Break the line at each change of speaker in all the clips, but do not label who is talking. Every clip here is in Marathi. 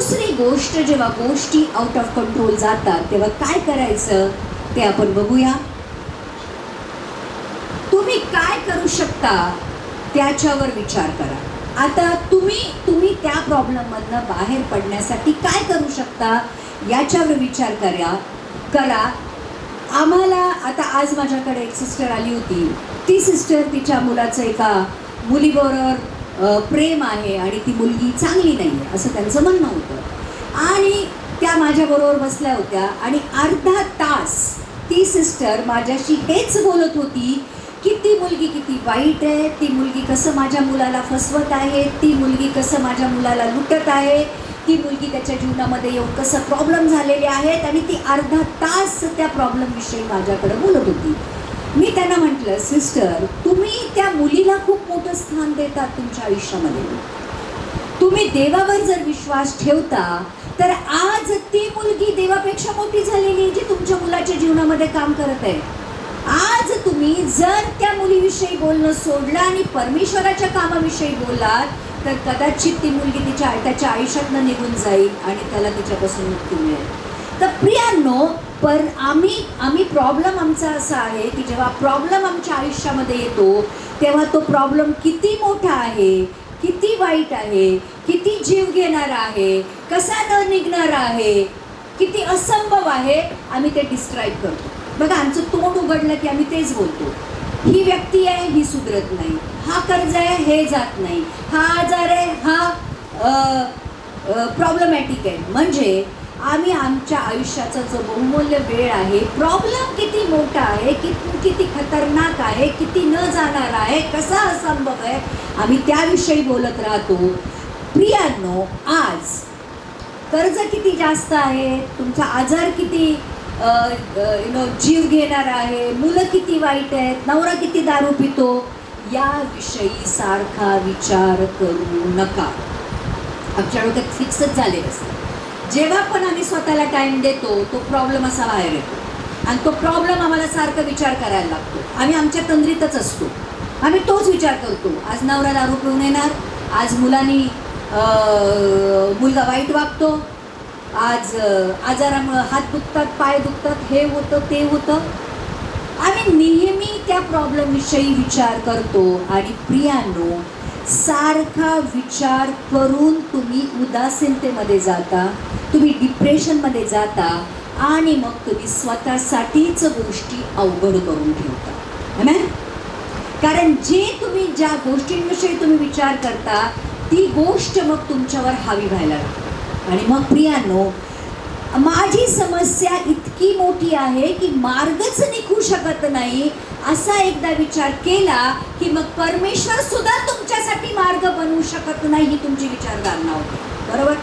दुसरी गोष्ट जेव्हा गोष्टी आउट ऑफ कंट्रोल जातात तेव्हा काय करायचं? ते आपण बघूया. तुम्ही काय करू शकता? त्याच्यावर विचार करा. आता तुम्ही तुम्ही त्या प्रॉब्लेममधनं बाहेर पडण्यासाठी काय करू शकता? याच्यावर विचार करा करा. आम्हाला आता आज माझ्याकडे एक सिस्टर आली होती. ती सिस्टर तिच्या मुलाचं एका मुलीबरोबर प्रेम आहे आणि ती मुलगी चांगली नाही आहे असं त्यांचं म्हणणं होतं. आणि त्या माझ्याबरोबर बसल्या होत्या आणि अर्धा तास ती सिस्टर माझ्याशी हेच बोलत होती की ती मुलगी किती वाईट आहे ती मुलगी कसं माझ्या मुलाला फसवत आहे ती मुलगी कसं माझ्या मुलाला लुटत आहे ती मुलगी त्याच्या जीवनामध्ये येऊन कसं प्रॉब्लेम झालेले आहेत आणि ती अर्धा तास त्या प्रॉब्लेमविषयी माझ्याकडे बोलत होती. मी त्यांना म्हटलं सिस्टर तुम्ही त्या मुलीला खूप मोठं स्थान देतात तुमच्या आयुष्यामध्ये. तुम्ही देवावर जर विश्वास ठेवता तर आज ती मुलगी देवापेक्षा मोठी झालेली आहे जी तुमच्या मुलाच्या जीवनामध्ये काम करत आहे. आज तुम्ही जर त्या मुलीविषयी बोलणं सोडलं आणि परमेश्वराच्या कामाविषयी बोललात तर कदाचित ती मुलगी तिच्या त्याच्या आयुष्यातनं निघून जाईल आणि त्याला तिच्यापासून मुक्ती मिळेल. तर प्रियांनो पण आम्ही आम्ही प्रॉब्लेम आमचा असा आहे की जेव्हा प्रॉब्लेम आमच्या आयुष्यामध्ये येतो तेव्हा तो प्रॉब्लेम किती मोठा आहे किती वाईट आहे किती जीव घेणारा आहे कसा न निघणारा आहे किती असंभव आहे आम्ही ते डिस्क्राईब करतो. बघा आमचं तोंड उघडलं की आम्ही तेच बोलतो. ही व्यक्ती आहे ही सुधरत नाही. हा कर्ज आहे हे जात नाही. हा आजार आहे हा प्रॉब्लेमॅटिक आहे. म्हणजे आम्ही आमच्या आयुष्याचा जो बहुमूल्य वेळ आहे प्रॉब्लेम किती मोठा आहे किती किती खतरनाक आहे किती न जाणार आहे कसा असंभव आहे आम्ही त्याविषयी बोलत राहतो. प्रियांनो आज कर्ज किती जास्त आहे? तुमचा आजार किती यु नो जीव घेणार आहे? मुलं किती वाईट आहेत? नवरा किती दारू पितो? याविषयी सारखा विचार करू नका. आमच्या डोक्यात फिक्सच झालेलं असतं. जेव्हा पण आम्ही स्वतःला टाईम देतो तो प्रॉब्लेम असा बाहेर येतो. आणि तो प्रॉब्लेम आम्हाला सारखा विचार करायला लागतो. आम्ही आमच्या तंद्रीतच असतो. आम्ही तोच विचार करतो. आज नवरा दारू पिऊन येणार आज मुलांनी मुलगा वाईट वागतो आज आजारामुळं हात दुखतात पाय दुखतात हे होतं ते होतं. आम्ही नेहमी त्या प्रॉब्लेमविषयी विचार करतो. आणि प्रियानो सारखा विचार करून तुम्ही उदासीनतेमध्ये जाता. तुम्ही डिप्रेशनमध्ये जाता आणि मग तुम्ही स्वतःसाठीच गोष्टी अवघड करून ठेवता. ना कारण जे तुम्ही ज्या गोष्टींविषयी तुम्ही विचार करता ती गोष्ट मग तुमच्यावर हावी व्हायला लागते. आणि मग प्रियानो माझी समस्या इतकी मोठी आहे की मार्गच निघू शकत नाही असा एकदा विचार केला की मग परमेश्वर सुद्धा तुमच्यासाठी मार्ग बनवू शकत नाही ही तुमची विचारधारणा होती. बरोबर?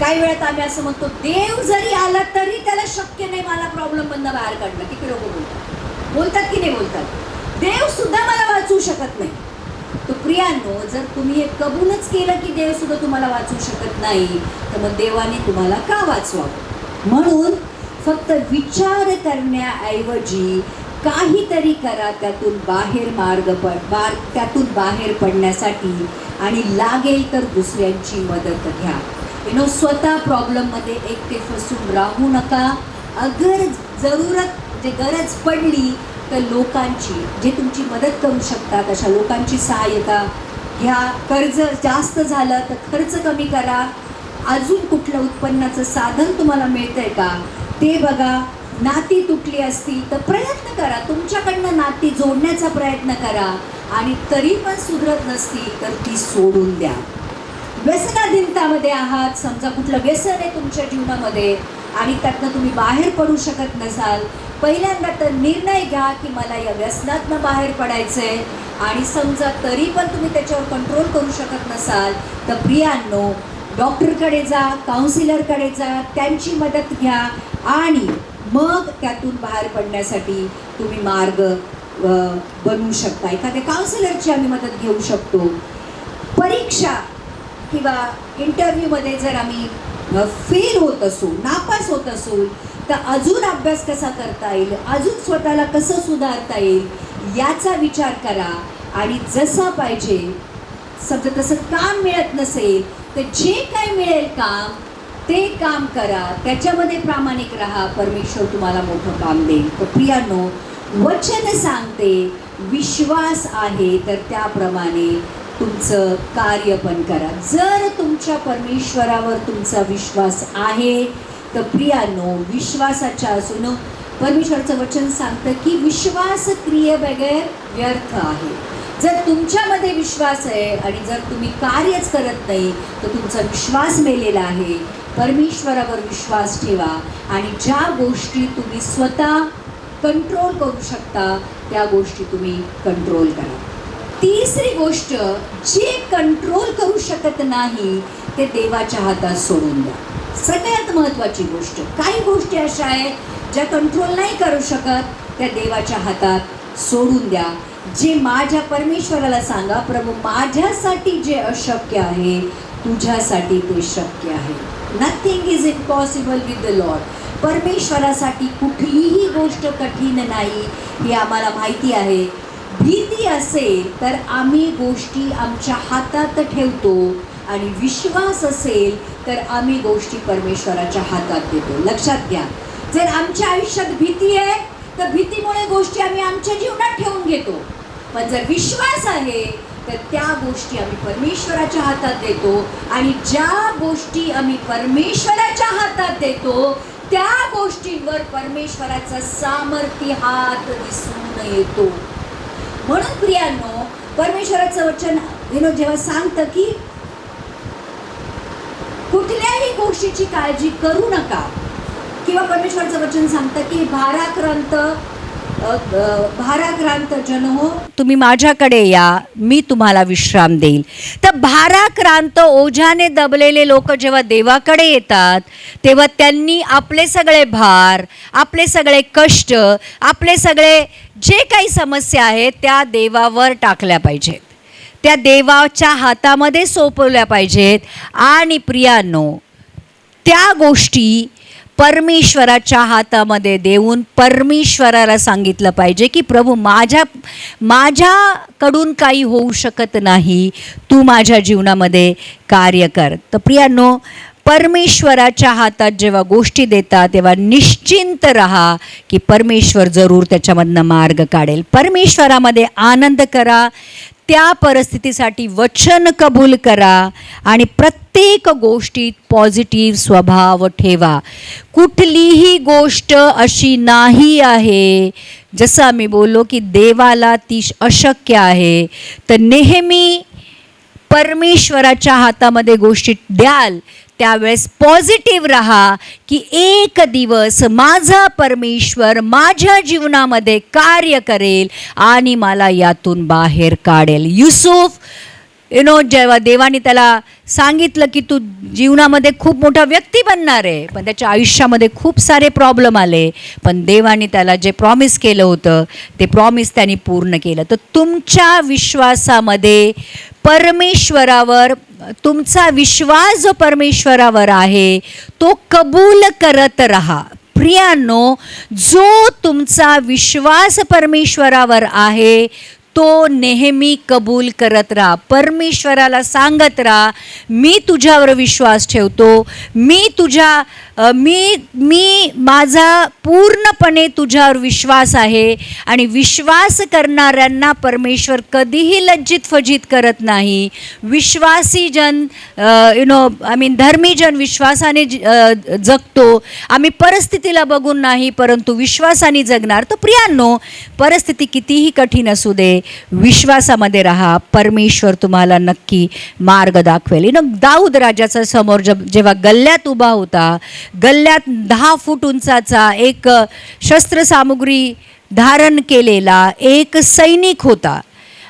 काही वेळात आम्ही असं म्हणतो देव जरी आला तरी त्याला शक्य नाही मला प्रॉब्लेम बंद बाहेर काढणं. किती लोक बोलतात. बोलतात की नाही बोलतात? देव सुद्धा मला वाचवू शकत नाही. तो प्रियानो जर तुम्ही हे कबूलच केलं की देव सुद्धा तुम्हाला वाचवू शकत नाही तर मग देवाने तुम्हाला का वाचवावं? म्हणून फक्त विचार करण्याऐवजी काहीतरी करा त्यातून बाहेर मार्ग पड बार त्यातून बाहेर पडण्यासाठी आणि लागेल तर दुसऱ्यांची मदत घ्या. यु नो स्वतः प्रॉब्लेममध्ये एकटे फसून राहू नका. अगर जरूरत जे गरज पडली तर लोकांची जे तुमची मदत करू शकतात अशा लोकांची सहाय्यता ह्या कर्ज जास्त झालं तर खर्च कमी करा. अजून कुठलं उत्पन्नाचं साधन तुम्हाला मिळतं आहे का? ते बघा. नाती तुटली असती तर प्रयत्न करा. तुमच्याकडनं नाती जोडण्याचा प्रयत्न करा. आणि तरी पण सुधरत नसती तर ती सोडून द्या. व्यसनाधीनतामध्ये आहात. समजा कुठलं व्यसन आहे तुमच्या जीवनामध्ये आणि त्यातनं तुम्ही बाहेर पडू शकत नसाल पहिल्यांदा तर निर्णय घ्या की मला या व्यसनातनं बाहेर पडायचं आहे आणि समजा तरी पण तुम्ही त्याच्यावर कंट्रोल करू शकत नसाल तर प्रियांनो डॉक्टरकडे जा काउन्सिलरकडे जा त्यांची मदत घ्या आणि मग त्यातून बाहेर पडण्यासाठी तुम्ही मार्ग बनवू शकता. एखाद्या काउन्सिलरची आम्ही मदत घेऊ शकतो. परीक्षा किंवा इंटरव्ह्यूमध्ये जर आम्ही फेल होत असू नापास होत असू तर अजून अभ्यास कसा करता येईल? अजून स्वतःला कसं सुधारता येईल? याचा विचार करा. आणि जसा पाहिजे समजा तसं काम मिळत नसेल तर जे काय मिळेल काम ते काम करा. त्याच्यामध्ये प्रामाणिक राहा. परमेश्वर तुम्हाला मोठं काम देईल. तर प्रियानो वचन सांगते विश्वास आहे तर त्याप्रमाणे तुमचं कार्य पण करा. जर तुमच्या परमेश्वरावर तुमचा विश्वास आहे तर प्रियानो विश्वासाच्या असून परमेश्वरचं वचन सांगतं की विश्वास क्रियेबगैर व्यर्थ आहे. जर तुमच्यामध्ये विश्वास आहे आणि जर तुम्ही कार्यच करत नाही तर तुमचा विश्वास मेलेला आहे. परमेश्वरावर विश्वास ठेवा आणि ज्या गोष्टी तुम्ही स्वतः कंट्रोल करू शकता त्या गोष्टी तुम्ही कंट्रोल करा. तिसरी गोष्ट जे कंट्रोल करू शकत नाही ते देवाच्या हातात सोडून द्या. सगळ्यात महत्त्वाची गोष्ट काही गोष्टी अशा आहेत ज्या कंट्रोल नाही करू शकत त्या देवाच्या हातात सोडून द्या. जे माझ्या परमेश्वराला सांगा प्रभू माझ्यासाठी जे अशक्य आहे तुझ्यासाठी ते शक्य आहे. Nothing is impossible with the lord परमेश्वरासाठी कुठलीही गोष्ट कठीण नाही हे आम्हाला माहिती आहे. भीती असेल तर आम्ही गोष्टी आमच्या हातात ठेवतो. आणि विश्वास असेल तर आम्ही गोष्टी परमेश्वराच्या हातात देतो. लक्षात घ्या. जर आमच्या आयुष्यात भीती आहे तर भीतीमुळे गोष्टी आम्ही आमच्या जीवनात ठेवून घेतो. पण जर विश्वास आहे तर त्या गोष्टी आम्ही परमेश्वराच्या हातात देतो. आणि ज्या गोष्टी आम्ही परमेश्वराच्या हातात देतो त्या गोष्टींवर परमेश्वराचा सामर्थ्य हात दिसून येतो. म्हणून प्रियांनो परमेश्वराचं वचन विनोद जेव्हा सांगतं की कुठल्याही गोष्टीची काळजी करू नका. किंवा परमेश्वराचं वचन सांगतं की भाराक्रांत अ, भाराक्रांत जन हो
तुम्ही माझ्याकडे या मी तुम्हाला विश्राम देईल. तर भाराक्रांत ओझ्याने दबलेले लोक जेव्हा देवाकडे येतात तेव्हा त्यांनी आपले सगळे भार आपले सगळे कष्ट आपले सगळे जे काही समस्या आहेत त्या देवावर टाकल्या पाहिजेत. त्या देवाच्या हातामध्ये सोपवल्या पाहिजेत. आणि प्रियानो त्या गोष्टी परमेश्वराच्या हातामध्ये देऊन परमेश्वराला सांगितलं पाहिजे की प्रभू माझ्या माझ्याकडून काही होऊ शकत नाही. तू माझ्या जीवनामध्ये कार्य कर. तर प्रियांनो परमेश्वराच्या हातात जेव्हा गोष्टी देतात तेव्हा निश्चिंत राहा की परमेश्वर जरूर त्याच्यामधनं मार्ग काढेल. परमेश्वरामध्ये आनंद करा. त्या परिस्थितीसाठी वचन कबूल करा आणि प्रत्येक गोष्टीत पॉझिटिव्ह स्वभाव ठेवा. कुठलीही गोष्ट अशी नाही आहे जसं आम्ही बोललो की देवाला ती अशक्य आहे तर नेहमी परमेश्वराच्या हातामध्ये गोष्टी द्याल त्यावेळेस पॉझिटिव्ह राहा की एक दिवस माझा परमेश्वर माझ्या जीवनामध्ये कार्य करेल आणि मला यातून बाहेर काढेल. युसुफ यु नो जेव्हा देवाने त्याला सांगितलं की तू जीवनामध्ये खूप मोठा व्यक्ती बनणार आहे पण त्याच्या आयुष्यामध्ये खूप सारे प्रॉब्लेम आले पण देवाने त्याला जे प्रॉमिस केलं होतं ते प्रॉमिस त्यांनी पूर्ण केलं. तर तुमच्या विश्वासामध्ये परमेश्वरावर तुमचा विश्वास जो परमेश्वरावर आहे तो कबूल करत राहा. प्रियांनो जो तुमचा विश्वास परमेश्वरावर आहे तो नेहमी कबूल करत राहा. परमेश्वराला सांगत राहा मी तुझ्यावर विश्वास ठेवतो मी तुझ्या मी मी माझा पूर्णपणे तुझ्यावर विश्वास आहे आणि विश्वास करणाऱ्यांना परमेश्वर कधीही लज्जित फजित करत नाही. विश्वासी जन यु नो आय मीन धर्मीजन विश्वासाने जगतो. आम्ही परिस्थितीला बघून नाही परंतु विश्वासाने जगणार. तर प्रियांनो परिस्थिती कितीही कठीण असू दे विश्वासामध्ये राहा. परमेश्वर तुम्हाला नक्की मार्ग दाखवेल. यु नो दाऊद राजाचा समोर जब जेव्हा गल्ल्यात उभा होता गल्ल्यात दहा फूट उंचाचा एक शस्त्रसामुग्री धारण केलेला एक सैनिक होता.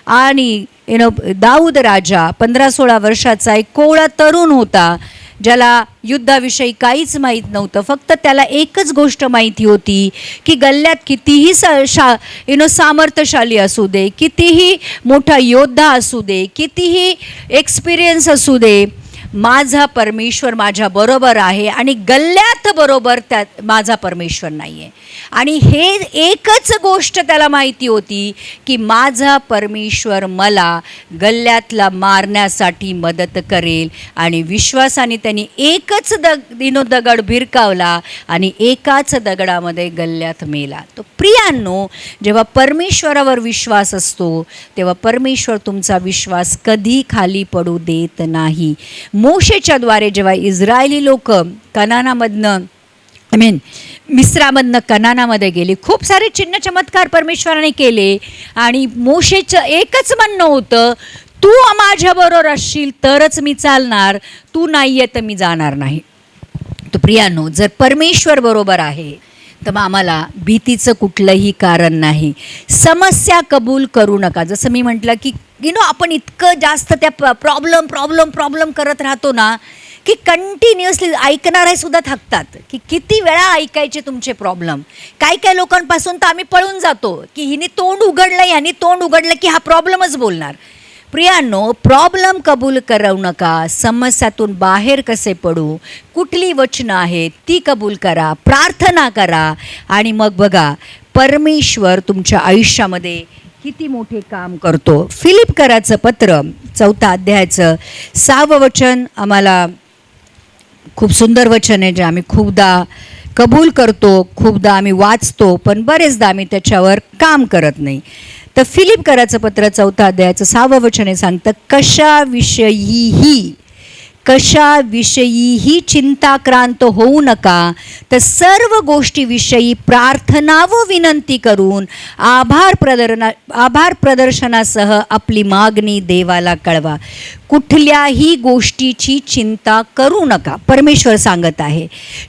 आणि यु नो दाऊद राजा पंधरा सोळा वर्षाचा एक कोवळा तरुण होता ज्याला युद्धाविषयी काहीच माहीत नव्हतं. फक्त त्याला एकच गोष्ट माहिती होती की गल्ल्यात कितीही स शा यु नो सामर्थ्यशाली असू दे कितीही मोठा योद्धा असू दे कितीही एक्सपिरियन्स असू दे माझा परमेश्वर माझ्या बरोबर आहे आणि गल्ल्यात बरोबर त्या माझा परमेश्वर नाही आहे आणि हे एकच गोष्ट त्याला माहिती होती की माझा परमेश्वर मला गल्ल्यातला मारण्यासाठी मदत करेल आणि विश्वासाने त्यांनी एकच दग दिनो दगड भिरकावला आणि एकाच दगडामध्ये गल्ल्यात मेला. तो प्रियांनो जेव्हा परमेश्वरावर विश्वास असतो तेव्हा परमेश्वर तुमचा विश्वास कधी खाली पडू देत नाही. मोशेच्याद्वारे जेव्हा इस्रायली लोक कनानामधनं आय मीन मिस्रामधनं कनानामध्ये गेले खूप सारे चिन्ह चमत्कार परमेश्वराने केले आणि मोशेचं एकच म्हणणं होतं तू माझ्याबरोबर असशील तरच मी चालणार तू नाही आहे तर मी जाणार नाही. तो प्रियानो जर परमेश्वर बरोबर आहे तर मग आम्हाला भीतीचं कुठलंही कारण नाही. समस्या कबूल करू नका. जसं मी म्हटलं की यु नो आपण इतकं जास्त त्या प्रॉब्लेम प्रॉब्लेम प्रॉब्लेम करत राहतो ना की कंटिन्युअसली ऐकणारे सुद्धा थकतात. की किती वेळा ऐकायचे तुमचे प्रॉब्लेम काही काही लोकांपासून तर आम्ही पळून जातो की हिने तोंड उघडलं ह्यानी तोंड उघडलं की हा प्रॉब्लेमच बोलणार. प्रियांनो प्रॉब्लेम कबूल करवू नका. समस्यातून बाहेर कसे पडू? कुठली वचनं आहेत? ती कबूल करा प्रार्थना करा. आणि मग बघा परमेश्वर तुमच्या आयुष्यामध्ये किती मोठे काम करतो. फिलिप कराचं पत्र चौथा अध्यायाचं सहावं वचन आम्हाला खूप सुंदर वचन आहे जे आम्ही खूपदा कबूल करतो खूपदा आम्ही वाचतो पण बरेचदा आम्ही त्याच्यावर काम करत नाही. तर फिलिप कराचं पत्र चौथा अध्यायाचं सहावं वचन हे सांगतं कशाविषयीही कशाविषयीही चिंताक्रांत होऊ नका तर सर्व गोष्टीविषयी प्रार्थना व विनंती करून आभार प्रदर्ना आभार प्रदर्शनासह आपली मागणी देवाला कळवा. कुठल्याही गोष्टीची चिंता करू नका. परमेश्वर सांगत आहे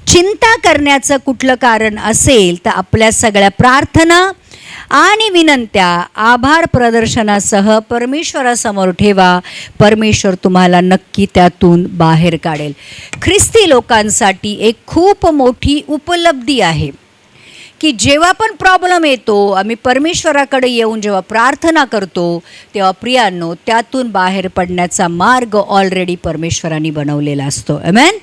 चिंता करण्याचं कुठलं कारण असेल तर आपल्या सगळ्या प्रार्थना आणि विनंत्या आभार प्रदर्शनासह परमेश्वरासमोर ठेवा. परमेश्वर तुम्हाला नक्की त्यातून बाहेर काढेल. ख्रिस्ती लोकांसाठी एक खूप मोठी उपलब्धी आहे की जेव्हा पण प्रॉब्लेम येतो आम्ही परमेश्वराकडे येऊन जेव्हा प्रार्थना करतो तेव्हा प्रियांनो त्यातून बाहेर पडण्याचा मार्ग ऑलरेडी परमेश्वराने बनवलेला असतो. मॅन